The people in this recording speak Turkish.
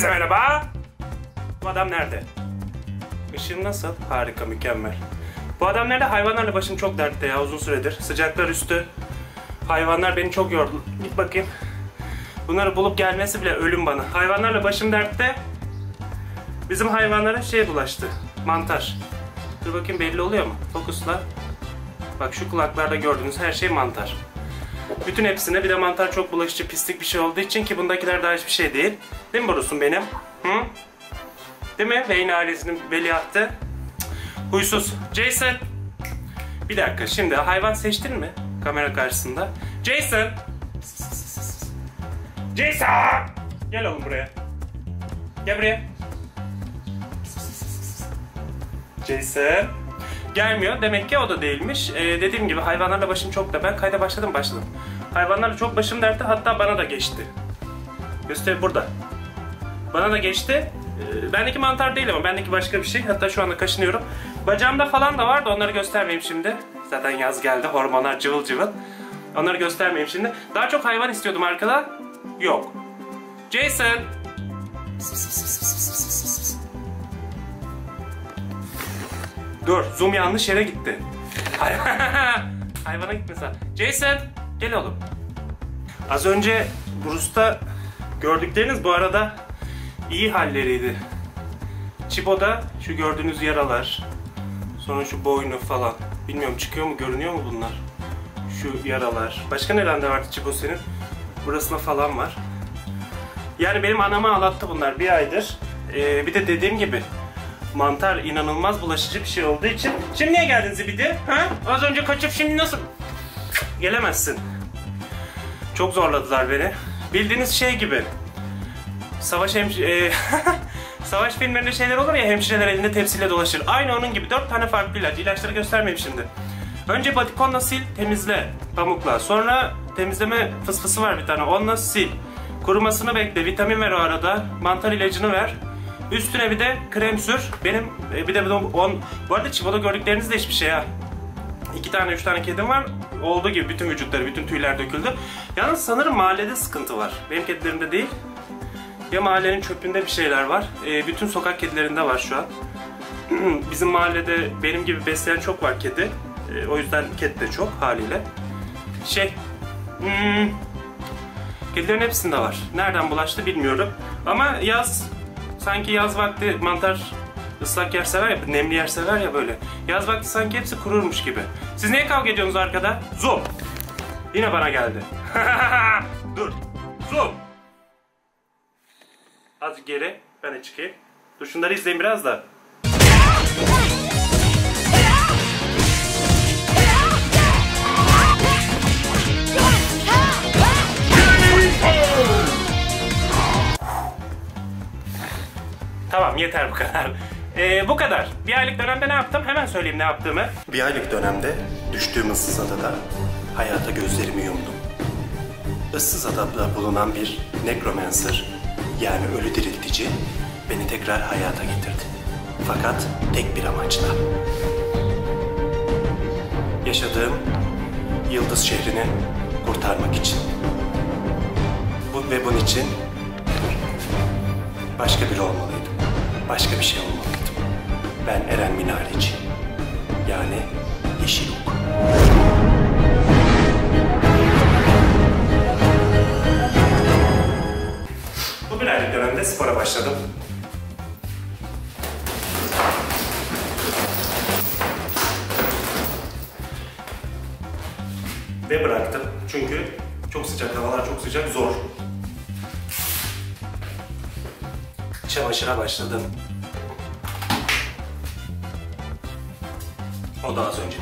Hepinize merhaba. Bu adam nerede? Işığım nasıl? Harika, mükemmel. Bu adam nerede? Hayvanlarla başım çok dertte ya uzun süredir. Sıcaklar üstü. Hayvanlar beni çok yordu. Git bakayım. Bunları bulup gelmesi bile ölüm bana. Hayvanlarla başım dertte. Bizim hayvanlara şey bulaştı. Mantar. Dur bakayım belli oluyor mu? Fokusla. Bak şu kulaklarda gördüğünüz her şey mantar. Bütün hepsine bir de mantar çok bulaşıcı pislik bir şey olduğu için ki bundakiler daha hiçbir şey değil. Değil mi Borus'un benim? Hı? Değil mi? Wayne ailesinin veliahtı. Huysuz. Jason. Bir dakika şimdi hayvan seçtin mi? Kamera karşısında. Jason. Jason. Gel oğlum buraya. Gel buraya. Jason. Gelmiyor. Demek ki o da değilmiş. Ee, dediğim gibi hayvanlarla başım çok da. Ben kayda başladım başladım. Hayvanlarla çok başım dertte. Hatta bana da geçti. Göster burada. Bana da geçti. Ee, bendeki mantar değil ama bendeki başka bir şey. Hatta şu anda kaşınıyorum. Bacağımda falan da vardı. Onları göstermeyeyim şimdi. Zaten yaz geldi. Hormonlar cıvıl cıvıl. Onları göstermeyeyim şimdi. Daha çok hayvan istiyordum arkada. Yok. Jason. Dur, zoom yanlış yere gitti. Hayvana gitmesin. Jason, gel oğlum. Az önce Bruce'ta gördükleriniz bu arada iyi halleriydi. Chibo'da şu gördüğünüz yaralar, sonra şu boynu falan. Bilmiyorum çıkıyor mu, görünüyor mu bunlar? Şu yaralar. Başka nerede vardı Chibo senin? Burasına falan var. Yani benim anamı ağlattı bunlar bir aydır. Ee, bir de dediğim gibi mantar inanılmaz bulaşıcı bir şey olduğu için. Şimdi niye geldin Zibidi? Ha? Az önce kaçıp şimdi nasıl? Gelemezsin. Çok zorladılar beni. Bildiğiniz şey gibi. Savaş hemş... e, Savaş filmlerinde şeyler olur ya hemşireler elinde tepsiyle dolaşır. Aynı onun gibi dört tane farklı ilaç. İlaçları göstermeyeyim şimdi. Önce batikonla sil, temizle pamukla. Sonra temizleme fısfısı var bir tane. Onunla sil. Kurumasını bekle. Vitamin ver o arada. Mantar ilacını ver. Üstüne bir de krem sür. Benim e, bir de bu on. Bu arada Chibo'da gördükleriniz de hiçbir şey ha. İki tane, üç tane kedim var. Olduğu gibi bütün vücutları, bütün tüyler döküldü. Yalnız sanırım mahallede sıkıntı var. Benim kedilerimde değil. Ya mahallenin çöpünde bir şeyler var. E, bütün sokak kedilerinde var şu an. Bizim mahallede benim gibi besleyen çok var kedi. E, o yüzden kedi de çok haliyle. Şey, hmm, kedilerin hepsinde var. Nereden bulaştı bilmiyorum. Ama yaz, sanki yaz vakti mantar ıslak yer sever ya, nemli yer sever ya böyle. Yaz vakti sanki hepsi kururmuş gibi. Siz niye kavga ediyorsunuz arkada? Zoom. Yine bana geldi. Dur. Zoom. Azıcık geri. Ben de çıkayım. Dur şunları izleyin biraz da. Yeter bu kadar. Ee, bu kadar. Bir aylık dönemde ne yaptım? Hemen söyleyeyim ne yaptığımı. Bir aylık dönemde düştüğüm ıssız adada hayata gözlerimi yumdum. Issız adada bulunan bir necromancer yani ölü diriltici beni tekrar hayata getirdi. Fakat tek bir amaçla. Yaşadığım Yıldız şehrini kurtarmak için. Bu ve bunun için başka biri olmalıydım. Başka bir şey olmalıydım. Ben Eren Minareci. Yani Yeşilok. Bu bir aylık dönemde spora başladım. Ve bıraktım. Çünkü çok sıcak, havalar çok sıcak, zor. Çamaşıra başladım. O da az önce.